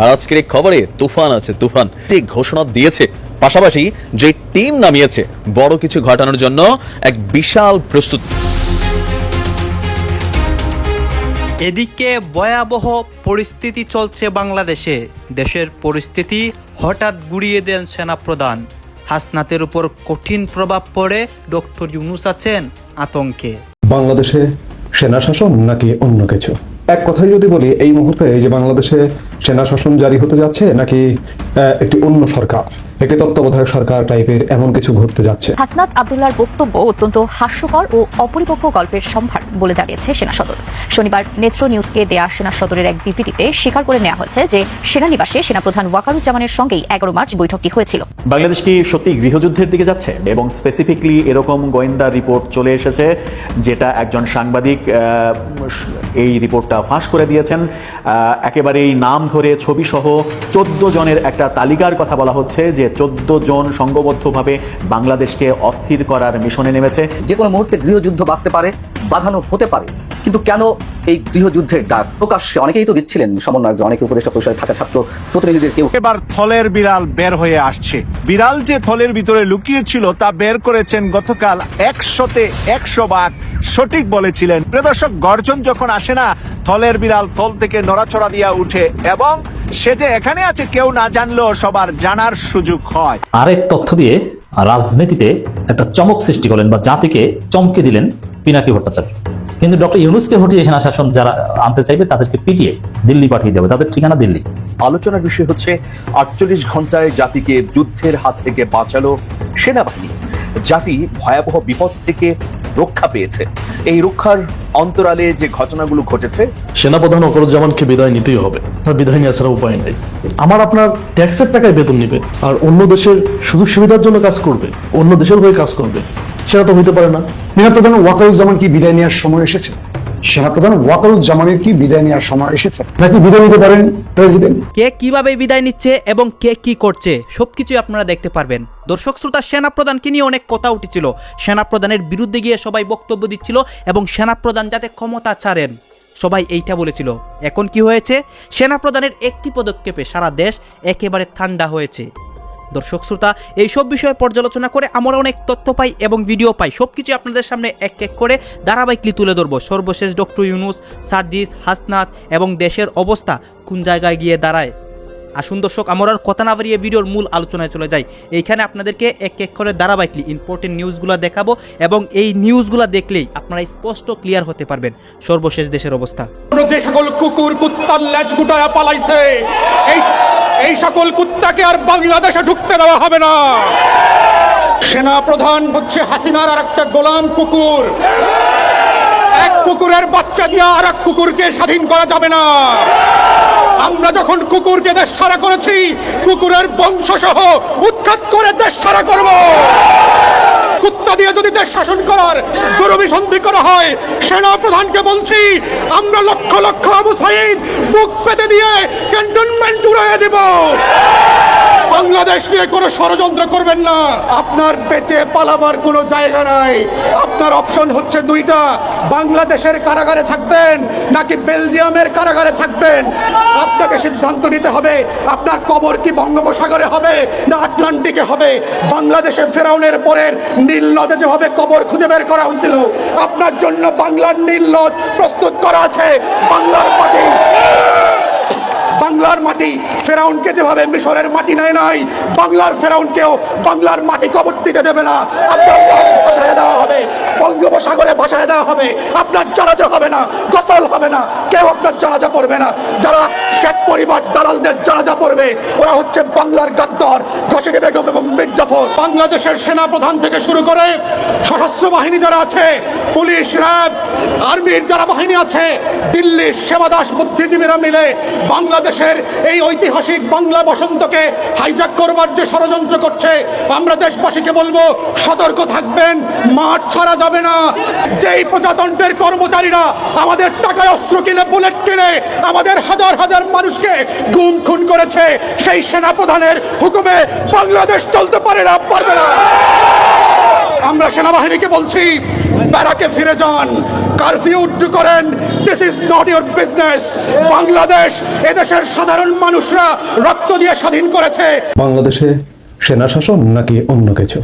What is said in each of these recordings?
আর আজকের এই খবরে তুফান আছে তুফান ঠিক ঘোষণা দিয়েছে। পাশাপাশি যে টিম নামিয়েছে বড় কিছু ঘটানোর জন্য এক বিশাল প্রস্তুত। এদিকে ভয়াবহ পরিস্থিতি চলছে বাংলাদেশে। দেশের পরিস্থিতি হঠাৎ গুড়িয়ে দেন সেনাপ্রধান। হাসনাতের উপর কঠিন প্রভাব পড়ে ডক্টর ইউনুস আছেন আতঙ্কে। বাংলাদেশে সেনা শাসন নাকি অন্য কিছু? এক কথাই যদি বলি, এই মুহূর্তে যে বাংলাদেশে সেনা শাসন জারি হতে যাচ্ছে, নাকি একটি অন্য সরকার? একটি তত্ত্বাবধায়ক সরকার টাইপের এমন কিছু ঘটতে যাচ্ছে। হাসনাত আবদুল্লার বক্তব্য অত্যন্ত হাস্যকর ও অপরিপক্ক গল্পের সম্ভার বলে জানিয়েছে সেনা সদর। শনিবার নেত্র নিউজকে দেয়া সেনা সদরের এক বিবৃতিতে স্বীকার করে নেওয়া হয়েছে যে সেনানিবাসে সেনাপ্রধান ওয়াকারুজ্জামানের সঙ্গেই এগারো মার্চ বৈঠকটি হয়েছিল। বাংলাদেশ কি সত্যি গৃহযুদ্ধের দিকে যাচ্ছে? এবং স্পেসিফিকলি এরকম গোয়েন্দা রিপোর্ট চলে এসেছে যেটা একজন সাংবাদিক আহ, এই রিপোর্টটা ফাঁস করে দিয়েছেন। একেবারেই নাম ধরে ছবি সহ চোদ্দ জনের একটা তালিকার কথা বলা হচ্ছে যে চোদ্দ জন সংঘবদ্ধভাবে বাংলাদেশকে অস্থির করার মিশনে নেমেছে। যে কোনো মুহূর্তে গৃহযুদ্ধ বাঁধতে পারে বাঁধানো হতে পারে। কিন্তু কেন এই গৃহযুদ্ধের ডাক? প্রকাশ্যে অনেকেই তো দিচ্ছিলেন সমন্বয়ক অনেকে উপদেষ্টা পরিষদে থাকা ছাত্র প্রতিনিধিদের কেউ এবার থলের বিড়াল বের হয়ে আসছে। বিড়াল যে থলের ভিতরে লুকিয়ে ছিল তা বের করেছেন গতকাল একশোতে একশো বার সঠিক বলেছিলেন। প্রিয় দর্শক গর্জন যখন আসে না থলের বিড়াল থল থেকে নড়াচড়া দিয়া উঠে এবং সে যে এখানে আছে কেউ না জানলেও সবার জানার সুযোগ হয়। আরেক তথ্য দিয়ে রাজনীতিতে একটা চমক সৃষ্টি করলেন বা জাতিকে চমকে দিলেন পিনাকি ভট্টাচার্য। কিন্তু ডক্টর ইউনুসকে হটিয়ে সেনা শাসন যারা আনতে চাইবে তাদেরকে পিটিয়ে দিল্লি পাঠিয়ে দেবে। তাদের ঠিকানা দিল্লি। আলোচনার বিষয় হচ্ছে আটচল্লিশ ঘন্টায় জাতিকে যুদ্ধের হাত থেকে বাঁচালো সেনাবাহিনী। জাতি ভয়াবহ বিপদ থেকে রক্ষা পেয়েছে। এই রক্ষার অন্তরালে যে ঘটনাগুলো ঘটেছে সেনাপ্রধান অকরুজ্জামানকে বিদায় নিতেই হবে। তার বিদায় নিয়ে আসার উপায় নাই। আমার আপনার ট্যাক্সের টাকায় বেতন নিবে আর অন্য দেশের সুযোগ সুবিধার জন্য কাজ করবে অন্য দেশের হয়ে কাজ করবে। সেটা তো হইতে পারে না। সেনাপ্রধান ওয়াকারুজ্জামান কি বিদায় নেওয়ার সময় এসেছে সেনাপ্রধান ওয়াকারুজ্জামানের কি বিদায় নেওয়ার সময় এসেছে? নাকি বিদায় নিতে পারেন প্রেসিডেন্ট? কে কীভাবে বিদায় নিচ্ছে এবং কে কি করছে, সবকিছুই আপনারা দেখতে পারবেন। দর্শক শ্রোতা, সেনাপ্রধানকে নিয়ে অনেক কথা উঠেছিল। সেনাপ্রধানের বিরুদ্ধে গিয়ে সবাই বক্তব্য দিচ্ছিল এবং সেনাপ্রধান যাতে ক্ষমতা ছাড়েন, সবাই এইটা বলেছিল। এখন কি হয়েছে? সেনাপ্রধানের একটি পদক্ষেপে সারা দেশ একেবারে ঠান্ডা হয়েছে। দর্শক শ্রোতা এইসব বিষয়ে পর্যালোচনা করে আমরা অনেক তথ্য পাই এবং ভিডিও পাই। সব কিছু আপনাদের সামনে এক এক করে ধারাবাহিকলি তুলে ধরবো। সর্বশেষ ডক্টর ইউনুস, সার্জিস, হাসনাত এবং দেশের অবস্থা কোন জায়গায় গিয়ে দাঁড়ায়? আসুন দর্শক, আমরা কথা না বাড়িয়ে ভিডিওর মূল আলোচনায় চলে যাই। এইখানে আপনাদেরকে এক এক করে ধারাবাহিকলি ইম্পর্টেন্ট নিউজগুলো দেখাবো এবং এই নিউজগুলো দেখলেই আপনারা স্পষ্ট ক্লিয়ার হতে পারবেন সর্বশেষ দেশের অবস্থা। যে সকল কুকুর, কুত্তার গুটায়া পালাইছে, এই এই সকল কুত্তাকে আর বাংলাদেশে ঢুকতে দেওয়া হবে না। সেনা প্রধান হচ্ছে হাসিনার আর একটা গোলাম কুকুর। এক কুকুরের বাচ্চা দিয়ে আর এক কুকুরকে স্বাধীন করা যাবে না। আমরা যখন কুকুরকে দেশ সারা করেছি, কুকুরের বংশ সহ উৎখাত করে দেশ সারা করব। কুত্তা দিয়ে যদি দেশ শাসন করার দুরভিসন্ধি করা হয় সেনা প্রধানকে বলছি, আমরা লক্ষ লক্ষ আবু সাইদ বুক পেতে দিয়ে ক্যান্টনমেন্ট উড়াইয়া দেব। বাংলাদেশ নিয়ে কোনো ষড়যন্ত্র করবেন না। আপনার বেঁচে পালাবার কোনো জায়গা নাই। আপনার অপশন হচ্ছে দুইটা। বাংলাদেশের কারাগারে থাকবেন নাকি বেলজিয়ামের কারাগারে থাকবেন? আপনাকে সিদ্ধান্ত নিতে হবে। আপনার কবর কি বঙ্গোপসাগরে হবে না আটলান্টিকে হবে? বাংলাদেশে ফেরাউনের পরের নীল নদে যেভাবে কবর খুঁজে বের করা হয়েছিল, আপনার জন্য বাংলার নীল নদ প্রস্তুত করা আছে। বাংলার মাটি বাংলার মাটি ফেরাউনকে যেভাবে মিশরের মাটি নেয় নাই, বাংলার ফেরাউনকেও বাংলার মাটি কবর দিতে দেবে না। আপনার দেওয়া হবে, বঙ্গোপসাগরে ভাসায় দেওয়া হবে, আপনার জানাজা হবে না, গোসল হবে না, কেউ আপনার জানাজা পড়বে না। যারা শেখ পরিবার দালালদের জানাজা পড়বে, ওরা হচ্ছে বাংলার গাদ্দর ঘষে বেগম এবং মির্জাফর বাংলাদেশের সেনা প্রধান থেকে শুরু করে সশস্ত্র বাহিনী যারা আছে, পুলিশ, র্যাব, আর্মির যারা বাহিনী আছে, দিল্লির সেবাদাস বুদ্ধিজীবীরা মিলে বাংলাদেশের এই ঐতিহাসিক বাংলা বসন্তকে হাইজাক করবার যে ষড়যন্ত্র করছে, আমরা দেশবাসীকে বলব, সতর্ক থাকবেন, মাঠ ছাড়া যাবে না। যেই প্রজাতন্ত্রের কর্মচারীরা আমাদের টাকায় অস্ত্র কিনে, বুলেট কিনে, আমাদের হাজার হাজার মানুষকে গুম খুন করেছে, সেই সেনা প্রধানের হুকুমে বাংলাদেশ চলতে পারে না, পারবে না। আমরা সেনাবাহিনীকে বলছি, ব্যারাকে ফিরে যান। কারফিউ উড্ডু করেন। This is not your business Bangladesh, এদেশের সাধারণ মানুষরা রক্ত দিয়ে স্বাধীন করেছে। বাংলাদেশে সেনা শাসন নাকি অন্য কিছু?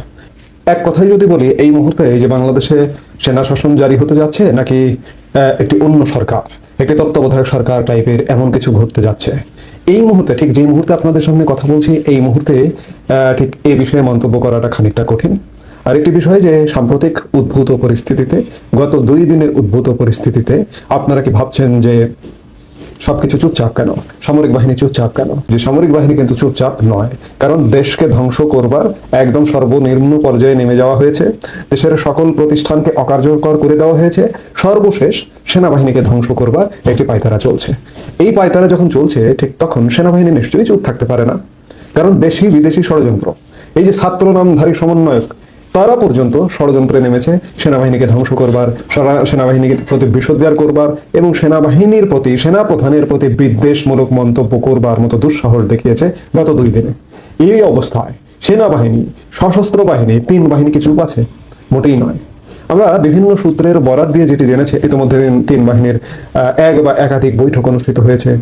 এক কথাই যদি বলি, এই মুহূর্তে এই যে বাংলাদেশে সেনা শাসন জারি হতে যাচ্ছে, নাকি একটি অন্য সরকার, একটি তত্ত্বাবধায়ক সরকার টাইপের এমন কিছু ঘটতে যাচ্ছে? এই মুহূর্তে, ঠিক যে মুহূর্তে আপনাদের সামনে কথা বলছি, এই মুহূর্তে ঠিক এই বিষয়ে মন্তব্য করাটা খানিকটা কঠিন। আরেকটি বিষয় যে, সাম্প্রতিক উদ্ভূত পরিস্থিতিতে, গত দুই দিনের উদ্ভূত পরিস্থিতিতে, আপনারা কি ভাবছেন যে সবকিছু চুপচাপ কেন? সামরিক বাহিনী চুপচাপ কেন? যে সামরিক বাহিনী কিন্তু চুপচাপ নয়, কারণ দেশকে ধ্বংস করবার একদম সর্বনিম্ন পর্যায়ে নেমে যাওয়া হয়েছে। দেশের সকল প্রতিষ্ঠানকে অকার্যকর করে দেওয়া হয়েছে। সর্বশেষ সেনাবাহিনীকে ধ্বংস করবার একটি পায়তারা চলছে। এই পায়তারা যখন চলছে, ঠিক তখন সেনাবাহিনী নিশ্চয়ই চুপ থাকতে পারে না। কারণ দেশি, বিদেশি ষড়যন্ত্র। এই যে ছাত্র নামধারী সমন্বয়ক, তারা পর্যন্ত ষড়যন্ত্রে নেমেছে। সেনাবাহিনীকে ধ্বংস করবার সেনাবাহিনীকে প্রতি বিশুদ্ধার করবার এবং সেনাবাহিনীর প্রতি সেনা প্রধানের প্রতি বিদ্বেষমূলক মন্তব্য করবার মতো দুঃসাহস দেখিয়েছে গত দুই দিনে। এই অবস্থায় সেনাবাহিনী, সশস্ত্র বাহিনী, তিন বাহিনী কি চুপ আছে? মোটেই নয়। আমরা বিভিন্ন সূত্রের বরাত দিয়ে যেটি জেনেছি, ইতিমধ্যে তিন- বাহিনীর এক বা একাধিক বৈঠক অনুষ্ঠিত হয়েছে।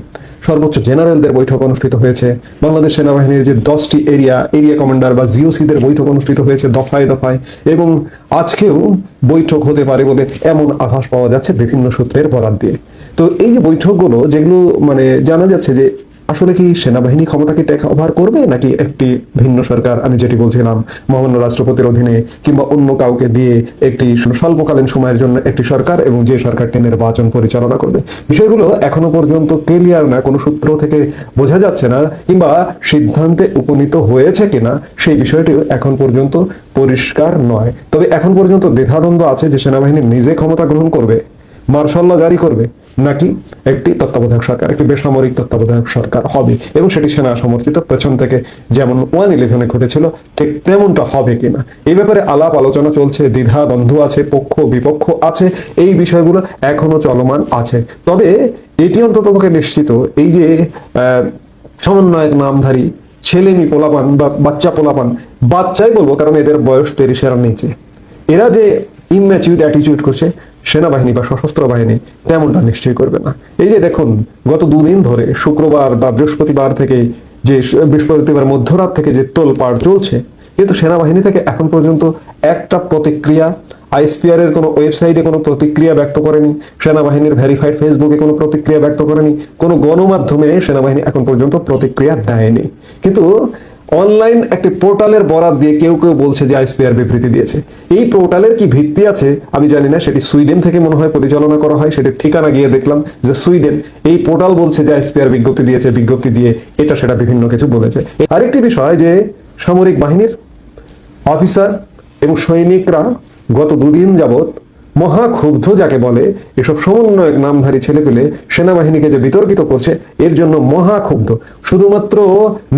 সর্বোচ্চ জেনারেলদের বৈঠক অনুষ্ঠিত হয়েছে। বাংলাদেশ সেনাবাহিনীর যে দশটি এরিয়া এরিয়া কমান্ডার বা জিওসিদের বৈঠক অনুষ্ঠিত হয়েছে দফায় দফায় এবং আজকেও বৈঠক হতে পারে বলে এমন আভাস পাওয়া যাচ্ছে বিভিন্ন সূত্রের বরাত দিয়ে। তো এই বৈঠকগুলো, যেগুলো মানে জানা যাচ্ছে যে আসলে কি সেনাবাহিনী ক্ষমতাকে টেক ওভার করবে নাকি একটি ভিন্ন সরকার? আমি যেটি বলছিলাম, মহামান্য রাষ্ট্রপতির অধীনে কিংবা অন্য কাউকে দিয়ে একটি স্বল্পকালীন সময়ের জন্য একটি সরকার এবং যে সরকারটি নির্বাচন পরিচালনা করবে। বিষয়গুলো এখনও পর্যন্ত ক্লিয়ার না, কোনো সূত্র থেকে বোঝা যাচ্ছে না কিংবা সিদ্ধান্তে উপনীত হয়েছে কিনা সেই বিষয়টিও এখন পর্যন্ত পরিষ্কার নয়। তবে এখন পর্যন্ত দ্বিধাদ্বন্দ্ব আছে যে সেনাবাহিনী নিজে ক্ষমতা গ্রহণ করবে, মার্শাল্লাহ জারি করবে। নাকি একটি তত্ত্বাবধায়ক সরকার, একটি বেসামরিক তত্ত্বাবধায়ক সরকার হবে এবং সেটি সেনা সমর্থিত পেছন থেকে যেমন ওয়ান ইলেভেনে ঘটেছিল, ঠিক তেমনটা হবে কিনা? এই ব্যাপারে আলাপ আলোচনা চলছে, দ্বিধা দ্বন্দ্ব আছে, পক্ষ বিপক্ষ আছে, এই বিষয়গুলো এখনও চলমান আছে। তবে এটি অন্তত নিশ্চিত, এই যে সমন্বয়ক নামধারী ছেলেমি পোলাপান বাচ্চা পোলাপান, বাচ্চাই বলব কারণ এদের বয়স তিরিশের নিচে। এরা যে ইম্যাচিউড অ্যাটিটিউড করছে সেনাবাহিনী বা সশস্ত্র বাহিনী তেমনটা নিশ্চয়ই করবে না। এই যে দেখুন, গত দুদিন ধরে শুক্রবার বা বৃহস্পতিবার থেকে যে বৃহস্পতিবার মধ্যরাত থেকে যে তোলপাড় চলছে, কিন্তু সেনাবাহিনী থেকে এখন পর্যন্ত একটা প্রতিক্রিয়া আইসপিআর এর কোনো ওয়েবসাইটে কোনো প্রতিক্রিয়া ব্যক্ত করেনি, সেনাবাহিনীর ভেরিফাইড ফেসবুকে কোনো প্রতিক্রিয়া ব্যক্ত করেনি, কোনো গণমাধ্যমে সেনাবাহিনী এখন পর্যন্ত প্রতিক্রিয়া দেয়নি। কিন্তু অনলাইন একটি পোর্টালের বরাত দিয়ে কেউ কেউ বলছে যে আইসপিআর বিবৃতি দিয়েছে। এই পোর্টালের কি ভিত্তি আছে, আমি জানি না, সেটি সুইডেন থেকে মনে হয় পরিচালনা করা হয়, সেটির ঠিকানা গিয়ে দেখলাম যে সুইডেন। এই পোর্টাল বলছে যে আইসপিআর বিজ্ঞপ্তি দিয়েছে, বিজ্ঞপ্তি দিয়ে এটা সেটা বিভিন্ন কিছু বলেছে। আরেকটি বিষয় যে সামরিক বাহিনীর অফিসার এবং সৈনিকরা গত দুদিন যাবৎ মহা ক্ষুব্ধ যাকে বলে, এসব সমন্বয়ক নামধারী ছেলেপেলে সেনাবাহিনীকে যে বিতর্কিত করছে, এর জন্য মহা ক্ষুব্ধ শুধুমাত্র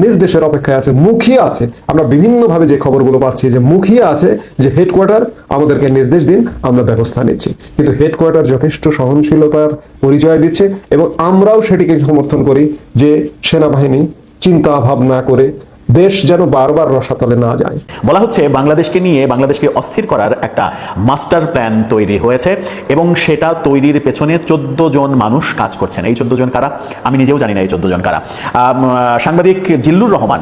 নির্দেশের অপেক্ষায় আছে, মুখিয়ে আছে। আমরা বিভিন্নভাবে যে খবরগুলো পাচ্ছি যে মুখিয়ে আছে, যে হেডকোয়ার্টার আমাদেরকে নির্দেশ দিন, আমরা ব্যবস্থা নিচ্ছি। কিন্তু হেডকোয়ার্টার যথেষ্ট সহনশীলতার পরিচয় দিচ্ছে এবং আমরাও সেটিকে সমর্থন করি যে সেনাবাহিনী চিন্তা ভাবনা করে দেশ যেন বারবার রসাতলে না যায়। বলা হচ্ছে, বাংলাদেশকে নিয়ে বাংলাদেশকে অস্থির করার একটা মাস্টার প্ল্যান তৈরি হয়েছে এবং সেটা তৈরির পেছনে চোদ্দ জন মানুষ কাজ করছেন। এই চোদ্দ জন কারা? আমি নিজেও জানি না এই চোদ্দ জন কারা। সাংবাদিক জিল্লুর রহমান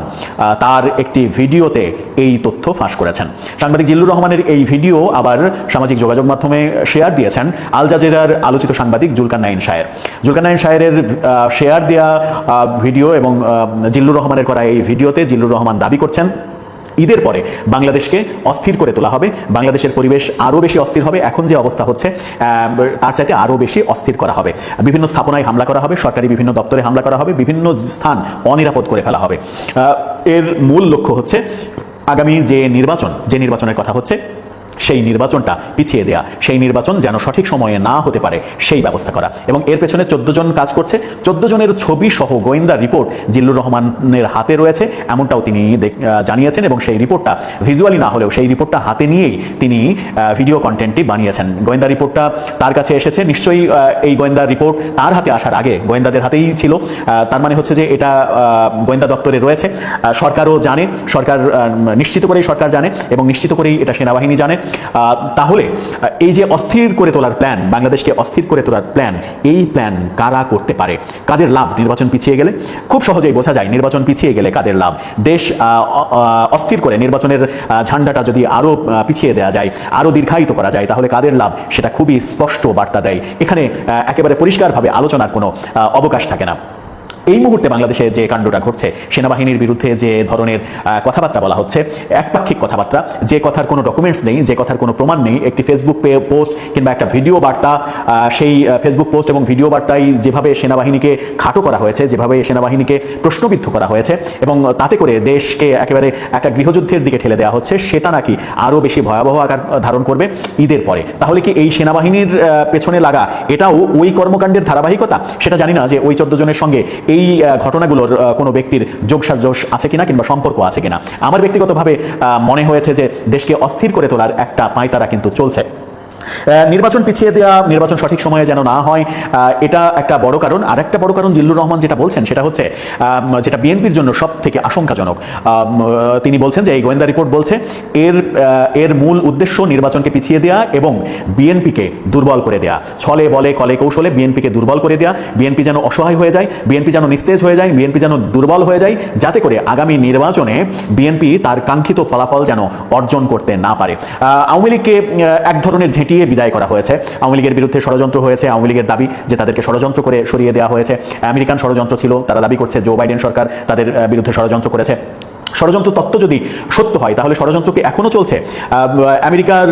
তার একটি ভিডিওতে এই তথ্য ফাঁস করেছেন। সাংবাদিক জিল্লুর রহমানের এই ভিডিও আবার সামাজিক যোগাযোগ মাধ্যমে শেয়ার দিয়েছেন আল জাজিরার আলোচিত সাংবাদিক জুলকান নাইন শায়ের। জুলকান নাইন শায়ের শেয়ার দেওয়া ভিডিও এবং জিল্লুর রহমানের করা এই ভিডিওতে জিল্লুর রহমান দাবি করছেন, ঈদের পরে বাংলাদেশকে অস্থির করে তোলা হবে, বাংলাদেশের পরিবেশ আরও বেশি অস্থির হবে, এখন যে অবস্থা হচ্ছে তার চাইতে আরও বেশি অস্থির করা হবে। বিভিন্ন স্থাপনায় হামলা করা হবে, সরকারি বিভিন্ন দপ্তরে হামলা করা হবে, বিভিন্ন স্থান অনিরাপদ করে ফেলা হবে। এর মূল লক্ষ্য হচ্ছে, আগামী যে নির্বাচন, যে নির্বাচনের কথা হচ্ছে সেই নির্বাচনটা পিছিয়ে দেয়া, সেই নির্বাচন যেন সঠিক সময়ে না হতে পারে, সেই ব্যবস্থা করা। এবং এর পেছনে চোদ্দ জন কাজ করছে। চোদ্দ জনের ছবি সহ গোয়েন্দা রিপোর্ট জিল্লুর রহমানের হাতে রয়েছে, এমনটাও তিনি জানিয়েছেন এবং সেই রিপোর্টটা ভিজুয়ালি না হলেও সেই রিপোর্টটা হাতে নিয়েই তিনি ভিডিও কন্টেন্টটি বানিয়েছেন। গোয়েন্দা রিপোর্টটা তার কাছে এসেছে। নিশ্চয়ই এই গোয়েন্দা রিপোর্ট তার হাতে আসার আগে গোয়েন্দাদের হাতেই ছিল। তার মানে হচ্ছে যে এটা গোয়েন্দা দপ্তরে রয়েছে। সরকারও জানে, সরকার নিশ্চিত করেই সরকার জানে এবং নিশ্চিত করেই এটা সেনাবাহিনী জানে। তাহলে এই যে অস্থির করে তোলার প্ল্যান বাংলাদেশকে অস্থির করে তোলার প্ল্যান এই প্ল্যান কারা করতে পারে? কাদের লাভ? নির্বাচন পিছিয়ে গেলে? খুব সহজেই বোঝা যায়, নির্বাচন পিছিয়ে গেলে কাদের লাভ? দেশ অস্থির করে নির্বাচনের ঝান্ডাটা যদি আরও পিছিয়ে দেওয়া যায় আরও দীর্ঘায়িত করা যায়, তাহলে কাদের লাভ? সেটা খুবই স্পষ্ট বার্তা দেয়। এখানে একেবারে পরিষ্কারভাবে আলোচনার কোনো অবকাশ থাকে না। এই মুহূর্তে বাংলাদেশে যে কাণ্ডটা ঘটছে, সেনাবাহিনীর বিরুদ্ধে যে ধরনের কথাবার্তা বলা হচ্ছে, একপাক্ষিক কথাবার্তা, যে কথার কোনো ডকুমেন্টস নেই, যে কথার কোনো প্রমাণ নেই, একটি ফেসবুক পোস্ট কিংবা একটা ভিডিও বার্তা সেই ফেসবুক পোস্ট এবং ভিডিও বার্তায় যেভাবে সেনাবাহিনীকে খাটো করা হয়েছে, যেভাবে সেনাবাহিনীকে প্রশ্নবিদ্ধ করা হয়েছে এবং তাতে করে দেশকে একেবারে একটা গৃহযুদ্ধের দিকে ঠেলে দেওয়া হচ্ছে, সেটা নাকি আরও বেশি ভয়াবহ আকার ধারণ করবে ঈদের পরে। তাহলে কি এই সেনাবাহিনীর পেছনে লাগা এটাও ওই কর্মকাণ্ডের ধারাবাহিকতা? সেটা জানি না যে ওই চোদ্দ জনের সঙ্গে এই ঘটনাগুলোর কোনো ব্যক্তির যোগসাজোশ আছে কিনা কিংবা সম্পর্ক আছে কিনা। আমার ব্যক্তিগতভাবে মনে হয়েছে যে দেশকে অস্থির করে তোলার একটা পাঁয়তারা কিন্তু চলছে। নির্বাচন পিছিয়ে দেওয়া নির্বাচন সঠিক সময়ে যেন না হয় এটা একটা বড় কারণ। আর একটা বড় কারণ জিল্লুর রহমান যেটা বলছেন, সেটা হচ্ছে যেটা বিএনপির জন্য সব থেকে আশঙ্কাজনক তিনি বলছেন যে এই গোয়েন্দা রিপোর্ট বলছে, এর এর মূল উদ্দেশ্য নির্বাচনকে পিছিয়ে দেওয়া এবং বিএনপিকে দুর্বল করে দেওয়া ছলে বলে, কলে কৌশলে বিএনপিকে দুর্বল করে দেওয়া বিএনপি যেন অসহায় হয়ে যায়, বিএনপি যেন নিস্তেজ হয়ে যায়, বিএনপি যেন দুর্বল হয়ে যায়, যাতে করে আগামী নির্বাচনে বিএনপি তার কাঙ্ক্ষিত ফলাফল যেন অর্জন করতে না পারে। আওয়ামী লীগকে এক ধরনের ঝেঁটিয়ে বিদায় করা হয়েছে। আওয়ামী লীগের বিরুদ্ধে ষড়যন্ত্র হয়েছে। আওয়ামী লীগের দাবি যে তাদেরকে ষড়যন্ত্র করে সরিয়ে দেওয়া হয়েছে। আমেরিকান ষড়যন্ত্র ছিল, তারা দাবি করছে, জো বাইডেন সরকার তাদের বিরুদ্ধে ষড়যন্ত্র করেছে। ষড়যন্ত্র তত্ত্ব যদি সত্য হয় তাহলে ষড়যন্ত্র কি এখনও চলছে? আমেরিকার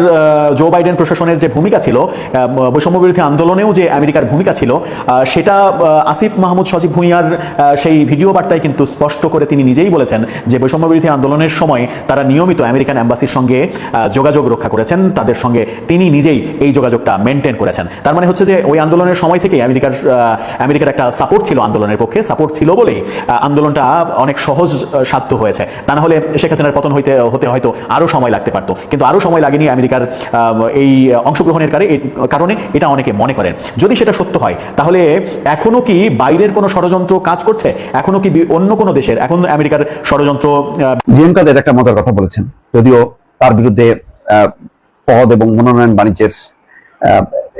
জো বাইডেন প্রশাসনের যে ভূমিকা ছিল আহ, বৈষম্য বিরোধী আন্দোলনেও যে আমেরিকার ভূমিকা ছিল সেটা আসিফ মাহমুদ সজীব ভুঁইয়ার সেই ভিডিও বার্তায় কিন্তু স্পষ্ট করে তিনি নিজেই বলেছেন যে বৈষম্য বিরোধী আন্দোলনের সময় তারা নিয়মিত আমেরিকান অ্যাম্বাসির সঙ্গে যোগাযোগ রক্ষা করেছেন। তাদের সঙ্গে তিনি নিজেই এই যোগাযোগটা মেনটেন করেছেন। তার মানে হচ্ছে যে ওই আন্দোলনের সময় থেকেই আমেরিকার আমেরিকার একটা সাপোর্ট ছিল আন্দোলনের পক্ষে। সাপোর্ট ছিল বলেই আন্দোলনটা অনেক সহজ সাধ্য হয়েছে। তা না হলে শেখ হাসিনার পতন হইতে হতে হয়তো আরও সময় লাগতে পারতো। কিন্তু আরও সময় লাগেনি আমেরিকার এই অংশগ্রহণের কারে কারণে এটা অনেকে মনে করেন। যদি সেটা সত্য হয় তাহলে এখনও কি বাইরের কোনো ষড়যন্ত্র কাজ করছে? এখনও কি অন্য কোনো দেশের এখন আমেরিকার ষড়যন্ত্র আহ, জিএম কাদের একটা মজার কথা বলেছেন। যদিও তার বিরুদ্ধে পদ এবং মনোনয়ন বাণিজ্যের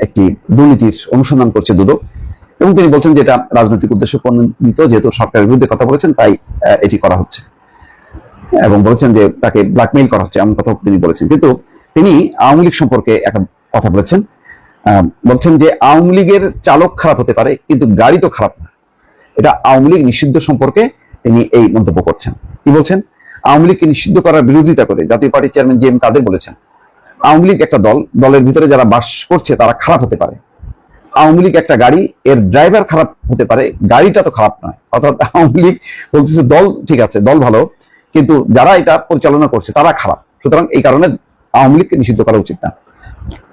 একটি দুর্নীতির অনুসন্ধান করছে দুদক। এবং তিনি বলছেন যে এটা রাজনৈতিক উদ্দেশ্য প্রণোদিত যেহেতু সরকারের বিরুদ্ধে কথা বলেছেন তাই এটি করা হচ্ছে। এবং বলেছেন যে তাকে ব্ল্যাকমেইল করা হচ্ছে, এমন কথা তিনি বলেছেন। কিন্তু তিনি আওয়ামী লীগ সম্পর্কে একটা কথা বলেছেন। বলছেন যে আওয়ামী লীগের চালক খারাপ হতে পারে, কিন্তু গাড়ি তো খারাপ না। এটা আওয়ামী লীগ নিষিদ্ধ সম্পর্কে তিনি এই মন্তব্য করছেন। কি বলছেন? আওয়ামী লীগকে নিষিদ্ধ করার বিরোধিতা করে জাতীয় পার্টির চেয়ারম্যান জি এম কাদের বলেছেন, আওয়ামী লীগ একটা দল, দলের ভিতরে যারা বাস করছে তারা খারাপ হতে পারে। আওয়ামী লীগ একটা গাড়ি, এর ড্রাইভার খারাপ হতে পারে, গাড়িটা তো খারাপ নয়। অর্থাৎ আওয়ামী লীগ বলতেছে, দল ঠিক আছে, দল ভালো কিন্তু যারা এটা পরিচালনা করছে, তারা খারাপ। সুতরাং এই কারণে আওয়ামী লীগকে নিষিদ্ধ করা উচিত না।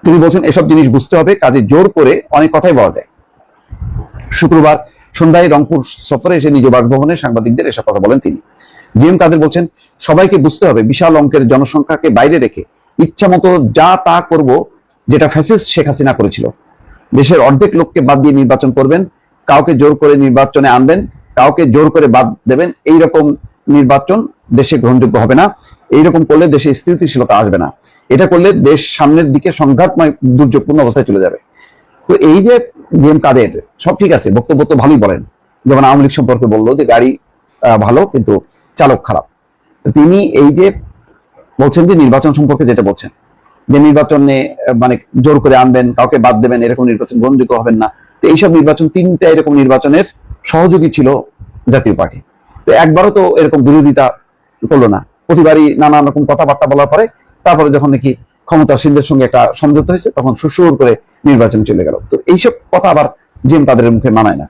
তিনি বলছেন, এসব জিনিস বুঝতে হবে, কাজে জোর করে অনেক কথাই বলা যায়। শুক্রবার সন্ধ্যায় রংপুর সফরে এসে নিজ বাসভবনে সাংবাদিকদের এসব কথা বলেন তিনি। জিএম কাদের বলছেন, সবাইকে বুঝতে হবে, বিশাল অঙ্কের জনসংখ্যাকে বাইরে রেখে ইচ্ছা মতো যা তা করব, যেটা ফ্যাসিস্ট শেখ হাসিনা করেছিল। দেশের অর্ধেক লোককে বাদ দিয়ে নির্বাচন করবেন, কাউকে জোর করে নির্বাচনে আনবেন, কাউকে জোর করে বাদ দেবেন এই রকম নির্বাচন দেশে গ্রহণযোগ্য হবে না। এইরকম করলে দেশে স্থিতিশীলতা আসবে না। এটা করলে দেশ সামনের দিকে সংঘাতময়, দুর্যোগপূর্ণ অবস্থায় চলে যাবে। তো এই যে জিএম কাদের, সব ঠিক আছে, বক্তব্য তো ভালোই বলেন। যেমন আওয়ামী লীগ সম্পর্কে বলল যে গাড়ি ভালো, কিন্তু চালক খারাপ। তিনি এই যে বলছেন যে নির্বাচন সম্পর্কে যেটা বলছেন, যে নির্বাচনে মানে জোর করে আনবেন, কাউকে বাদ দেবেন, এরকম নির্বাচন গ্রহণযোগ্য হবেন না। তো এইসব নির্বাচন, তিনটা এরকম নির্বাচনের সহযোগী ছিল জাতীয় পার্টি। তো একবারও তো এরকম বিরোধিতা করল না। প্রতিবারই নানান রকম কথাবার্তা বলার পরে তারপরে যখন নাকি ক্ষমতাসীনদের সঙ্গে একটা সমঝোতা হয়েছে, তখন সুসুর করে নির্বাচন চলে গেল। তো এইসব কথা আবার জিএম তাদের মুখে মানায় না।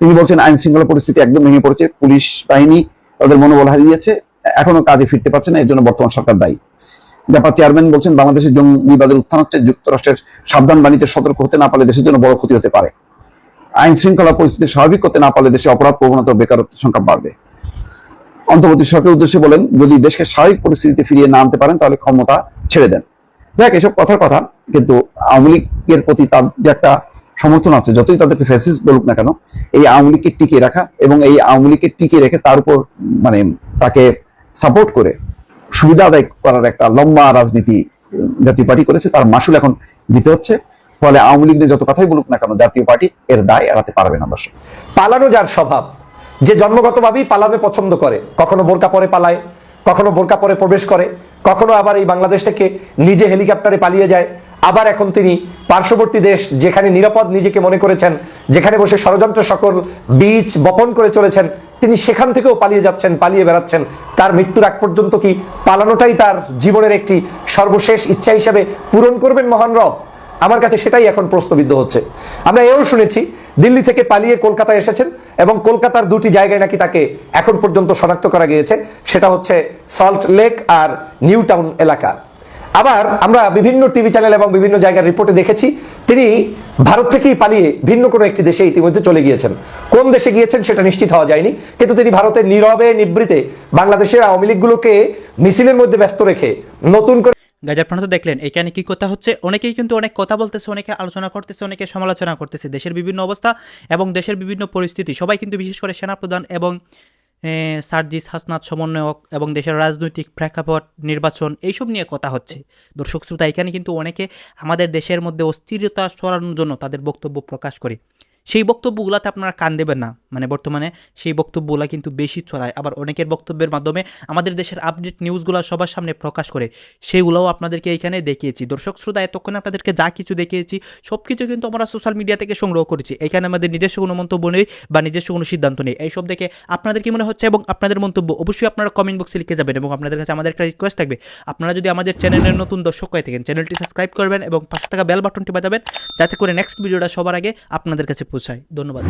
তিনি বলছেন, আইন শৃঙ্খলা পরিস্থিতি একদম ভেঙে পড়েছে, পুলিশ বাহিনী তাদের মনোবল হারিয়েছে এখনও কাজে ফিরতে পারছে না, এর জন্য বর্তমান সরকার দায়ী। ব্যাপার চেয়ারম্যান বলছেন, বাংলাদেশের জঙ্গিবাদের উত্থান হচ্ছে, যুক্তরাষ্ট্রের সাবধান বাণীতে সতর্ক হতে না পারলে দেশের জন্য বড় ক্ষতি হতে পারে। আইন শৃঙ্খলা পরিস্থিতি স্বাভাবিক করতে না পারলে দেশে অপরাধ, প্রবণতা বেকারত্বের সংখ্যা বাড়বে। অন্তর্বর্তী সরকারের উদ্দেশ্যে বলেন, যদি দেশকে স্বাভাবিক পরিস্থিতিতে ফিরিয়ে না আনতে পারেন, তাহলে ক্ষমতা ছেড়ে দেন। দেখ এসব কথার কথা, কিন্তু আওয়ামী লীগের প্রতি তার যে একটা সমর্থন আছে, যতই তাদেরকে ফ্যাসিস্ট বলুক না কেন, এই আওয়ামী লীগকে টিকিয়ে রাখা এবং এই আওয়ামী লীগকে টিকিয়ে রেখে তার উপর মানে তাকে সাপোর্ট করে সুবিধা আদায় করার একটা লম্বা রাজনীতি জাতীয় পার্টি করেছে, তার মাসুল এখন দিতে হচ্ছে। ফলে আওয়ামী লীগ যত কথাই বলুক না কেন, জাতীয় পার্টি এর দায় এড়াতে পারবে না দর্শক। পালানো যার স্বভাব যে জন্মগতভাবেই পালানো পছন্দ করে, কখনো বোরকা পরে পালায়, কখনো বোরকা পরে প্রবেশ করে, কখনো আবার এই বাংলাদেশ থেকে নিজে হেলিকপ্টারে পালিয়ে যায়, আবার এখন তিনি পার্শ্ববর্তী দেশ যেখানে নিরাপদ নিজেকে মনে করেছেন, যেখানে বসে ষড়যন্ত্র সকল বীজ বপন করে চলেছেন, তিনি সেখান থেকেও পালিয়ে যাচ্ছেন, পালিয়ে বেড়াচ্ছেন। তার মৃত্যুর আগ পর্যন্ত কি পালানোটাই তার জীবনের একটি সর্বশেষ ইচ্ছা হিসেবে পূরণ করবেন মহান রব? আমার কাছে সেটাই এখন প্রশ্নবিদ্ধ হচ্ছে। আমরা এও শুনেছি, দিল্লি থেকে পালিয়ে কলকাতায় এসেছেন এবং কলকাতার দুটি জায়গায় নাকি তাকে এখন পর্যন্ত শনাক্ত করা গিয়েছে, সেটা হচ্ছে সল্ট লেক আর নিউ টাউন এলাকা। আবার আমরা বিভিন্ন টিভি চ্যানেল এবং বিভিন্ন জায়গার রিপোর্টে দেখেছি, তিনি ভারত থেকেই পালিয়ে ভিন্ন কোনো একটি দেশে ইতিমধ্যে চলে গিয়েছেন। কোন দেশে গিয়েছেন সেটা নিশ্চিত হওয়া যায়নি, কিন্তু তিনি ভারতের নীরবে নিবৃতে বাংলাদেশের আওয়ামী লীগগুলোকে মিছিলের মধ্যে ব্যস্ত রেখে নতুন করে গাইজ আপনারা তো দেখলেন, এখানে কি কথা হচ্ছে? অনেকেই কিন্তু অনেক কথা বলতেছে, অনেকে আলোচনা করতেছে, অনেকে সমালোচনা করতেছে। দেশের বিভিন্ন অবস্থা এবং দেশের বিভিন্ন পরিস্থিতি, সবাই কিন্তু বিশেষ করে সেনাপ্রধান এবং সার্জিস হাসনাত সমন্বয়ক এবং দেশের রাজনৈতিক প্রেক্ষাপট, নির্বাচন, এইসব নিয়ে কথা হচ্ছে। দর্শক শ্রোতা, এখানে কিন্তু অনেকে আমাদের দেশের মধ্যে অস্থিরতা সরানোর জন্য তাদের বক্তব্য প্রকাশ করে। সেই বক্তব্যগুলোতে আপনারা কান দেবেন না। মানে বর্তমানে সেই বক্তব্যগুলো কিন্তু বেশি ছড়ায়। আবার অনেকের বক্তব্যের মাধ্যমে আমাদের দেশের আপডেট নিউজগুলো সবার সামনে প্রকাশ করে, সেগুলোও আপনাদেরকে এখানে দেখিয়েছি। দর্শক শ্রোতা, এতক্ষণ আপনাদেরকে যা কিছু দেখিয়েছি সব কিছু কিন্তু আমরা সোশ্যাল মিডিয়া থেকে সংগ্রহ করেছি। এখানে আমাদের নিজস্ব কোনো মন্তব্য নেই বা নিজস্ব কোনো সিদ্ধান্ত নেই। এইসব দেখে আপনাদের কি মনে হচ্ছে এবং আপনাদের মন্তব্য অবশ্যই আপনারা কমেন্ট বক্সে লিখে যাবেন এবং আপনাদের কাছে আমাদের একটা রিকোয়েস্ট থাকবে। আপনারা যদি আমাদের চ্যানেলের নতুন দর্শক হয়ে থাকেন চ্যানেলটি সাবস্ক্রাইব করবেন এবং পাশে থাকা বেল বাটনটি বাজাবেন। যাতে করে নেক্সট ভিডিওটা সবার আগে আপনাদের কাছে পৌঁছায় ধন্যবাদ।